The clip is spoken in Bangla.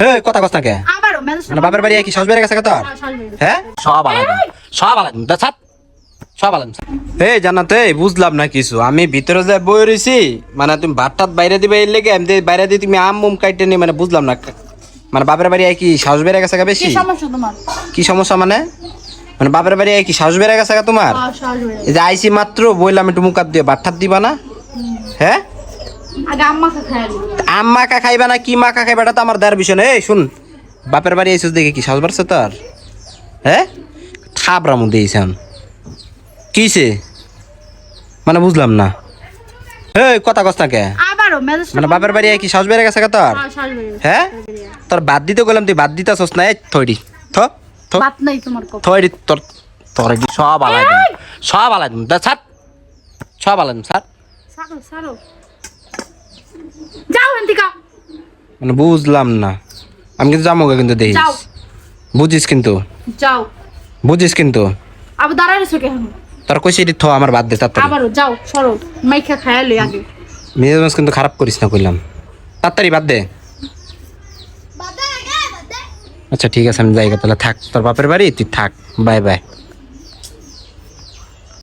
এই কথা কস না কে? আবারও মেজাজ মানে বাপের বাড়ি কি হ্যাঁ? সব আলাদা। সব আলাদা। দা ছাপ সব আলাদা। এই জানাতে বুঝলাম না কিছু। আমি ভিতরে যে বই রইছি মানে তুমি ভাত টাত বাইরে দিবে এর লেগে আমি বাইরে দিয়ে তুমি আম মুম কাইটে নি মানে বুঝলাম না মানে বাপের বাড়ি কি বেড়ে গেছে গা কি বেশি? সমস্যা তোমার? কি সমস্যা মানে? মানে বাপের বাড়ি কি গেছে গা তোমার? হয়ে এই যে আইসি মাত্র বললাম একটু মুখ হাত দিয়ে ভাত টাত দিবা না? হ্যাঁ? আম মাখা খাইবা না কি মাখা খাইবা এটা তো আমার দেয়ার বিষয় না। এই শুন বাপের বাড়ি আইসিস দেখে কি সাহস বাড়ছে তোর? হ্যাঁ? থাবরা মধ্যে এইসান কিসে? মানে বুঝলাম না। এই কথা কস না কে? মানে বাপের বাড়ি কি সাহস বেড়ে গেছে তোর? হয়ে হ্যাঁ? তোর বাদ দিতে গেলাম তুই বাদ দিতাছস না এই থইডি। থ থইডি তোর তোর সব আলাই সব আলাই দিম। দা ছাড়। সব আলাই দিম ছাড়। যাও এন্তিকা মানে বুঝলাম না। আমি কিন্তু যাব কিন্তু দেখিস। যাও। বুঝিস কিন্তু? যাও। বুঝিস কিন্তু? আবার দাঁড়ায় রেছো কেন? তোর কইছি এটি থ আমার বাদ দে তাড়াতাড়ি। আবারও যাও সরো। মাইখা খায়ালি আগে। মেজাজ কিন্তু খারাপ করিস না কইলাম। তাড়াতাড়ি বাদ দে। আচ্ছা ঠিক আছে আমি যাই তাহলে থাক। তোর বাপের বাড়ি তুই থাক। Bye bye.